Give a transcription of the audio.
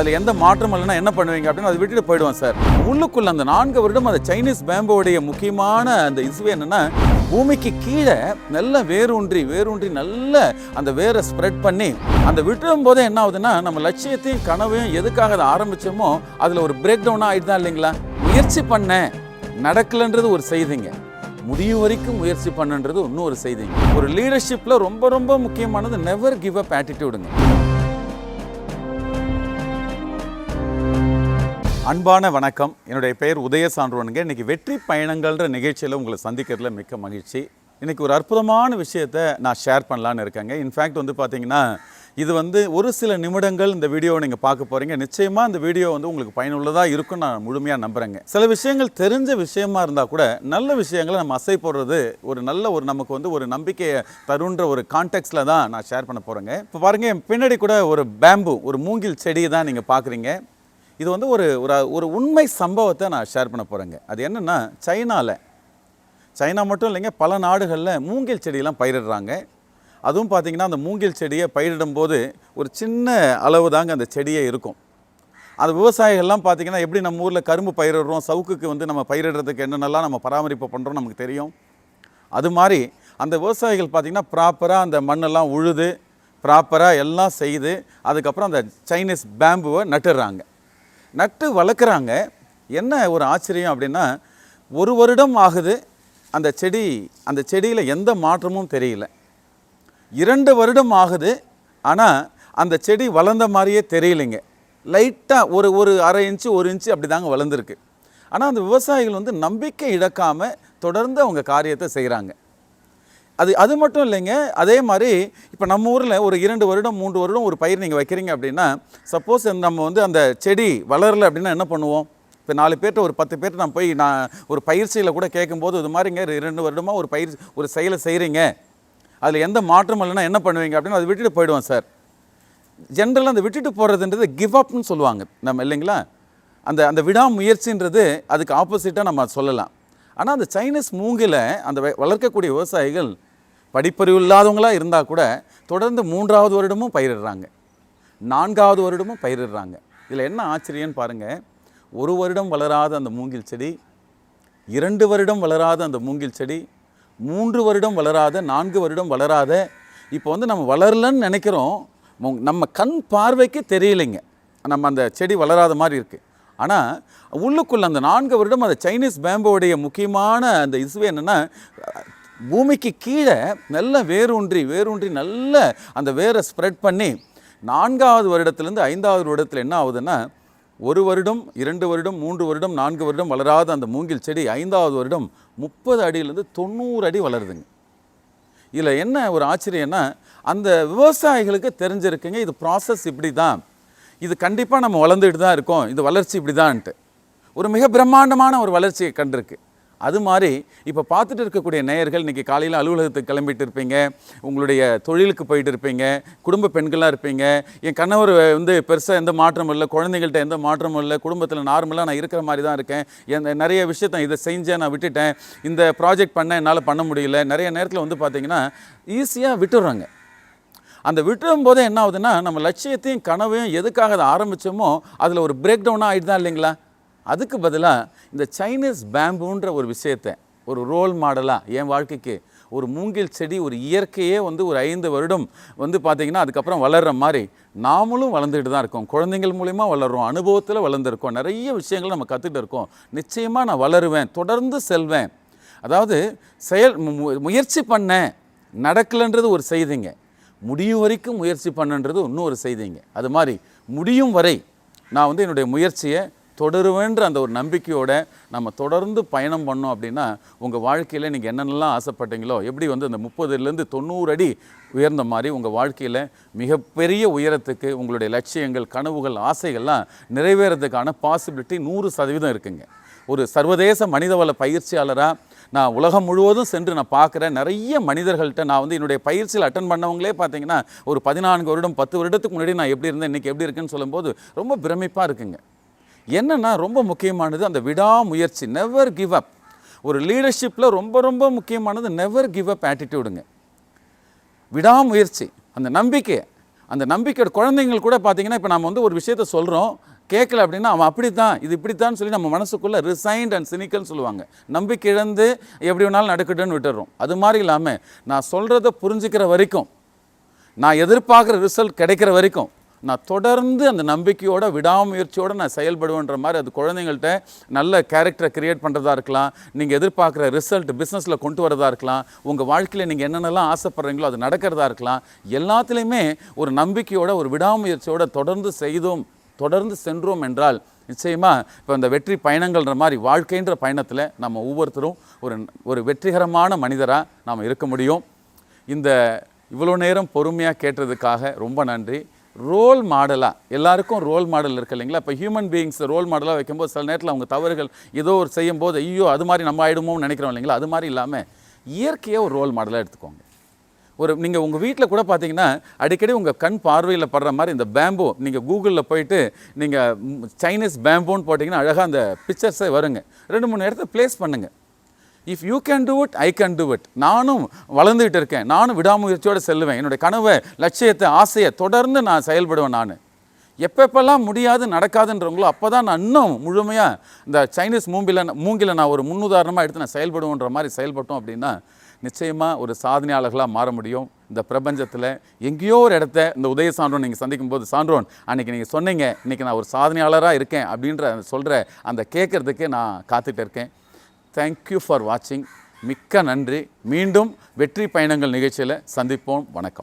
அதில் எந்த மாற்றம் இல்லைன்னா என்ன பண்ணுவீங்க அப்படின்னு அதை விட்டுட்டு போயிடுவோம் சார். உள்ளுக்குள்ள அந்த நான்கு வருடம் அந்த சைனீஸ் பேம்போடைய முக்கியமான அந்த இசுவே என்னன்னா பூமிக்கு கீழே நல்ல வேரூன்றி வேரூன்றி நல்ல அந்த வேரை ஸ்ப்ரெட் பண்ணி அந்த விட்டுடும் போதே என்ன ஆகுதுன்னா நம்ம லட்சியத்தையும் கனவையும் எதுக்காக அதை ஆரம்பிச்சோமோ அதில் ஒரு பிரேக் டவுனாக ஆகிட்டு தான் இல்லைங்களா? முயற்சி பண்ணேன் நடக்கலைன்றது ஒரு செய்திங்க. முடியும் வரைக்கும் முயற்சி பண்ணுன்றது இன்னும் ஒரு செய்திங்க. ஒரு லீடர்ஷிப்பில் ரொம்ப ரொம்ப முக்கியமானது நெவர் கிவ் அப் ஆட்டிடியூடுங்க அன்பான வணக்கம். என்னுடைய பெயர் உதய சான்றோனுங்க இன்றைக்கி வெற்றி பயணங்கள்ன்ற நிகழ்ச்சியில் உங்களை சந்திக்கிறதுல மிக்க மகிழ்ச்சி. இன்றைக்கி ஒரு அற்புதமான விஷயத்தை நான் ஷேர் பண்ணலான்னு இருக்கேங்க. இன்ஃபேக்ட் வந்து பார்த்திங்கன்னா இது வந்து ஒரு சில நிமிடங்கள் இந்த வீடியோவை நீங்கள் பார்க்க போகிறீங்க நிச்சயமாக இந்த வீடியோ வந்து உங்களுக்கு பயனுள்ளதாக இருக்கும்னு நான் முழுமையாக நம்புகிறேங்க சில விஷயங்கள் தெரிஞ்ச விஷயமா இருந்தால் கூட நல்ல விஷயங்களை நம்ம அசை போடுறது ஒரு நல்ல ஒரு நமக்கு வந்து ஒரு நம்பிக்கையை தருன்ற ஒரு கான்டெக்ட்ல தான் நான் ஷேர் பண்ண போகிறேங்க இப்போ பாருங்கள் என் பின்னாடி கூட ஒரு பேம்பு ஒரு மூங்கில் செடியை தான் நீங்கள் பார்க்குறீங்க இது வந்து ஒரு ஒரு ஒரு உண்மை சம்பவத்தை நான் ஷேர் பண்ண போகிறேங்க அது என்னென்னா சைனாவில் சைனா மட்டும் இல்லைங்க பல நாடுகளில் மூங்கில் செடியெல்லாம் பயிரிடுறாங்க. அதுவும் பார்த்தீங்கன்னா அந்த மூங்கில் செடியை பயிரிடும்போது ஒரு சின்ன அளவு தாங்க அந்த செடியே இருக்கும். அந்த விவசாயிகள்லாம் பார்த்திங்கன்னா எப்படி நம்ம ஊரில் கரும்பு பயிரிடுறோம் சவுக்குக்கு வந்து நம்ம பயிரிடுறதுக்கு என்னென்னலாம் நம்ம பராமரிப்பு பண்ணுறோம் நமக்கு தெரியும். அது மாதிரி அந்த விவசாயிகள் பார்த்திங்கன்னா ப்ராப்பராக அந்த மண்ணெல்லாம் உழுது ப்ராப்பராக எல்லாம் செய்து அதுக்கப்புறம் அந்த சைனீஸ் பேம்புவை நட்டுடுறாங்க நட்டு வளர்க்குறாங்க. என்ன ஒரு ஆச்சரியம் அப்படின்னா ஒரு வருடம் ஆகுது அந்த செடி அந்த செடியில் எந்த மாற்றமும் தெரியல. இரண்டு வருடம் ஆகுது ஆனால் அந்த செடி வளர்ந்த மாதிரியே தெரியலைங்க. லைட்டாக ஒரு ஒரு அரை இன்ச்சு ஒரு இன்ச்சு அப்படி தாங்க வளர்ந்துருக்கு. ஆனால் அந்த விவசாயிகள் வந்து நம்பிக்கை இழக்காமல் தொடர்ந்து அவங்க காரியத்தை செய்கிறாங்க அது அது மட்டும் இல்லைங்க. அதே மாதிரி இப்போ நம்ம ஊரில் ஒரு இரண்டு வருடம் மூன்று வருடம் ஒரு பயிர் நீங்கள் வைக்கிறீங்க அப்படின்னா சப்போஸ் நம்ம வந்து அந்த செடி வளரலை அப்படின்னா என்ன பண்ணுவோம்? இப்போ நாலு பேர்கிட்ட ஒரு பத்து பேர்ட்ட நான் போய் நான் ஒரு பயிற்சியில் கூட கேட்கும்போது இது மாதிரிங்க இரண்டு வருடமாக ஒரு பயிர் ஒரு செயலை செய்கிறீங்க அதில் எந்த மாற்றம் இல்லைன்னா என்ன பண்ணுவீங்க அப்படின்னு அதை விட்டுட்டு போயிடுவோம் சார். ஜென்ரலாக அந்த விட்டுட்டு போகிறதுன்றது கிவ் அப்னு சொல்லுவாங்க. நம்ம இல்லைங்களா? அந்த அந்த விடாமுயற்சின்றது அதுக்கு ஆப்போசிட்டாக நம்ம சொல்லலாம். ஆனால் அந்த சைனீஸ் மூங்கில் அந்த வளர்க்கக்கூடிய விவசாயிகள் படிப்பறிவு இல்லாதவங்களாக இருந்தால் கூட தொடர்ந்து மூன்றாவது வருடமும் பயிரிடுறாங்க. நான்காவது வருடமும் பயிரிடுறாங்க. இதில் என்ன ஆச்சரியம்னு பாருங்கள் ஒரு வருடம் வளராத அந்த மூங்கில் செடி இரண்டு வருடம் வளராத அந்த மூங்கில் செடி மூன்று வருடம் வளராத நான்கு வருடம் வளராத இப்போ வந்து நம்ம வளரலன்னு நினைக்கிறோம். நம்ம கண் பார்வைக்கு தெரியலைங்க. நம்ம அந்த செடி வளராத மாதிரி இருக்குது ஆனால் உள்ளுக்குள்ளே அந்த நான்கு வருடம் அந்த சைனீஸ் பேம்போடைய முக்கியமான அந்த இசுவே என்னென்னா பூமிக்கு கீழே நல்ல வேரூன்றி வேரூன்றி நல்ல அந்த வேரை ஸ்ப்ரெட் பண்ணி நான்காவது வருடத்துலேருந்து ஐந்தாவது வருடத்தில் என்ன ஆகுதுன்னா ஒரு வருடம் இரண்டு வருடம் மூன்று வருடம் நான்கு வருடம் வளராத அந்த மூங்கில் செடி ஐந்தாவது வருடம் முப்பது அடியிலேருந்து தொண்ணூறு அடி வளருதுங்க. இதில் என்ன ஒரு ஆச்சரியம்னா அந்த விவசாயிகளுக்கு தெரிஞ்சிருக்குங்க இது ப்ராசஸ் இப்படி தான் இது கண்டிப்பாக நம்ம வளர்ந்துட்டு தான் இருக்கோம் இது வளர்ச்சி இப்படி தான்ட்டு ஒரு மிக பிரம்மாண்டமான ஒரு வளர்ச்சியை கண்டிருக்கு. அது மாதிரி இப்போ பார்த்துட்டு இருக்கக்கூடிய நேயர்கள் இன்றைக்கி காலையில் அலுவலகத்துக்கு கிளம்பிட்டு இருப்பீங்க உங்களுடைய தொழிலுக்கு போயிட்டு இருப்பீங்க குடும்ப பெண்களாக இருப்பீங்க என் கணவர் வந்து பெருசாக எந்த மாற்றமும் இல்லை குழந்தைகள்கிட்ட எந்த மாற்றமும் இல்லை குடும்பத்தில் நார்மலாக நான் இருக்கிற மாதிரி தான் இருக்கேன் என் நிறைய விஷயத்த இதை செஞ்சேன் நான் விட்டுட்டேன் இந்த ப்ராஜெக்ட் பண்ண என்னால் பண்ண முடியல நிறைய நேரத்தில் வந்து பார்த்தீங்கன்னா ஈஸியாக விட்டுடுறாங்க அந்த விட்டுடும் போதே என்ன ஆகுதுன்னா நம்ம லட்சியத்தையும் கனவையும் எதுக்காக அதை ஆரம்பித்தோமோ அதில் ஒரு பிரேக் டவுனாக ஆகிட்டு தான் இல்லைங்களா? அதுக்கு பதிலாக இந்த சைனீஸ் பேம்புன்ற ஒரு விஷயத்தை ஒரு ரோல் மாடலாக என் வாழ்க்கைக்கு ஒரு மூங்கில் செடி ஒரு இயற்கையே வந்து ஒரு ஐந்து வருடம் வந்து பார்த்திங்கன்னா அதுக்கப்புறம் வளர்கிற மாதிரி நாமளும் வளர்ந்துக்கிட்டு தான் இருக்கோம். குழந்தைங்கள் மூலிமா வளரும் அனுபவத்தில் வளர்ந்துருக்கோம். நிறைய விஷயங்கள் நம்ம கற்றுட்டு இருக்கோம். நிச்சயமாக நான் வளருவேன் தொடர்ந்து செல்வேன். அதாவது செயல் முயற்சி பண்ணேன் நடக்கலைன்றது ஒரு செய்திங்க. முடியும் வரைக்கும் முயற்சி பண்ணுன்றது இன்னும் ஒரு செய்திங்க. அது மாதிரி முடியும் வரை நான் வந்து என்னுடைய முயற்சியை தொடருவேன்ற அந்த ஒரு நம்பிக்கையோட நம்ம தொடர்ந்து பயணம் பண்ணோம் அப்படின்னா உங்கள் வாழ்க்கையில் நீங்கள் என்னென்னலாம் ஆசைப்பட்டீங்களோ எப்படி வந்து அந்த முப்பதுலேருந்து தொண்ணூறு அடி உயர்ந்த மாதிரி உங்கள் வாழ்க்கையில் மிகப்பெரிய உயரத்துக்கு உங்களுடைய லட்சியங்கள் கனவுகள் ஆசைகள்லாம் நிறைவேறதுக்கான பாசிபிலிட்டி நூறு சதவீதம் இருக்குங்க. ஒரு சர்வதேச மனிதவள பயிற்சியாளராக நான் உலகம் முழுவதும் சென்று நான் பார்க்குறேன் நிறைய மனிதர்கள்ட்ட நான் வந்து என்னுடைய பயிற்சியில் அட்டன் பண்ணவங்களே பார்த்தீங்கன்னா ஒரு பதினான்கு வருடம் பத்து வருடத்துக்கு முன்னாடி நான் எப்படி இருந்தேன் இன்றைக்கி எப்படி இருக்குன்னு சொல்லும்போது ரொம்ப பிரமிப்பாக இருக்குங்க. என்னென்னா ரொம்ப முக்கியமானது அந்த விடாமுயற்சி நெவர் கிவ் அப் ஒரு லீடர்ஷிப்பில் ரொம்ப ரொம்ப முக்கியமானது நெவர் கிவ் அப் ஆட்டிடியூடுங்க விடாமுயற்சி அந்த நம்பிக்கை. அந்த நம்பிக்கையோட குழந்தைங்கள் கூட பார்த்தீங்கன்னா இப்போ நம்ம வந்து ஒரு விஷயத்த சொல்கிறோம் கேட்கல அப்படின்னா அவன் அப்படி தான் இது இப்படி தான் சொல்லி நம்ம மனசுக்குள்ளே ரிசைன்ட் அண்ட் சினிக்கல்னு சொல்லுவாங்க. நம்பிக்கை இழந்து எப்படி வேணாலும் நடக்கட்டும்னு விட்டுறோம். அது மாதிரி இல்லாமல் நான் சொல்கிறத புரிஞ்சுக்கிற வரைக்கும் நான் எதிர்பார்க்குற ரிசல்ட் கிடைக்கிற வரைக்கும் நான் தொடர்ந்து அந்த நம்பிக்கையோட விடாமுயற்சியோடு நான் செயல்படுவேன்ற மாதிரி அது குழந்தைங்கள்ட்ட நல்ல கேரக்டரை கிரியேட் பண்ணுறதா இருக்கலாம். நீங்கள் எதிர்பார்க்குற ரிசல்ட் பிஸ்னஸில் கொண்டு வரதா இருக்கலாம். உங்கள் வாழ்க்கையில் நீங்கள் என்னென்னலாம் ஆசைப்படுறீங்களோ அது நடக்கிறதா இருக்கலாம். எல்லாத்துலேயுமே ஒரு நம்பிக்கையோட ஒரு விடாமுயற்சியோட தொடர்ந்து செய்தோம் தொடர்ந்து சென்றோம் என்றால் நிச்சயமாக இப்போ இந்த வெற்றி பயணங்கள்ன்ற மாதிரி வாழ்க்கைன்ற பயணத்தில் நம்ம ஒவ்வொருத்தரும் ஒரு ஒரு வெற்றிகரமான மனிதராக நாம் இருக்க முடியும். இந்த இவ்வளோ நேரம் பொறுமையாக கேட்டதுக்காக ரொம்ப நன்றி. ரோல் மாடலாக எல்லாருக்கும் ரோல் மாடல் இருக்கு இல்லைங்களா? இப்போ ஹியூமன் பீயிங்ஸ் ரோல் மாடலாக வைக்கும்போது சில நேரத்தில் அவங்க தவறுகள் ஏதோ ஒரு செய்யும் போது ஐயோ அது மாதிரி நம்ம ஆயிடுமோன்னு நினைக்கிறோம் இல்லைங்களா? அது மாதிரி இல்லாமல் இயற்கையாக ஒரு ரோல் மாடலாக எடுத்துக்கோங்க. ஒரு நீங்கள் உங்கள் வீட்டில் கூட பார்த்தீங்கன்னா அடிக்கடி உங்கள் கண் பார்வையில் படுற மாதிரி இந்த பேம்போ நீங்கள் கூகுளில் போயிட்டு நீங்கள் சைனீஸ் பேம்போன்னு போட்டிங்கன்னா அழகாக அந்த பிக்சர்ஸே வருங்க. ரெண்டு மூணு இடத்த ப்ளேஸ் பண்ணுங்கள் if you can do it I can do it நானும் வளர்ந்துக்கிட்டு இருக்கேன். நானும் விடாமுயற்சியோடு செல்லுவேன். என்னுடைய கனவை லட்சியத்தை ஆசையை தொடர்ந்து நான் செயல்படுவேன் நான். எப்பப்பெல்லாம் முடியாது நடக்காதுன்றவங்களோ அப்போ தான் நான் இன்னும் முழுமையாக இந்த சைனீஸ் மூங்கில மூங்கில நான் ஒரு முன்னுதாரணமாக எடுத்து நான் செயல்படுவோன்ற மாதிரி செயல்பட்டோம் அப்படின்னா நிச்சயமாக ஒரு சாதனையாளர்களாக மாற முடியும். இந்த பிரபஞ்சத்தில் எங்கேயோ ஒரு இடத்த இந்த உதய சான்றோன் நீங்கள் சந்திக்கும் போது சான்றோன் அன்றைக்கி நீங்கள் சொன்னீங்க. இன்றைக்கி நான் ஒரு சாதனையாளராக இருக்கேன். அப்படின்ற சொல்கிற அந்த கேட்குறதுக்கு நான் காத்துட்டு இருக்கேன். தேங்க்யூ ஃபார் வாட்சிங் மிக்க நன்றி. மீண்டும் வெற்றி பயணங்கள் நிகழ்ச்சியில் சந்திப்போம். வணக்கம்.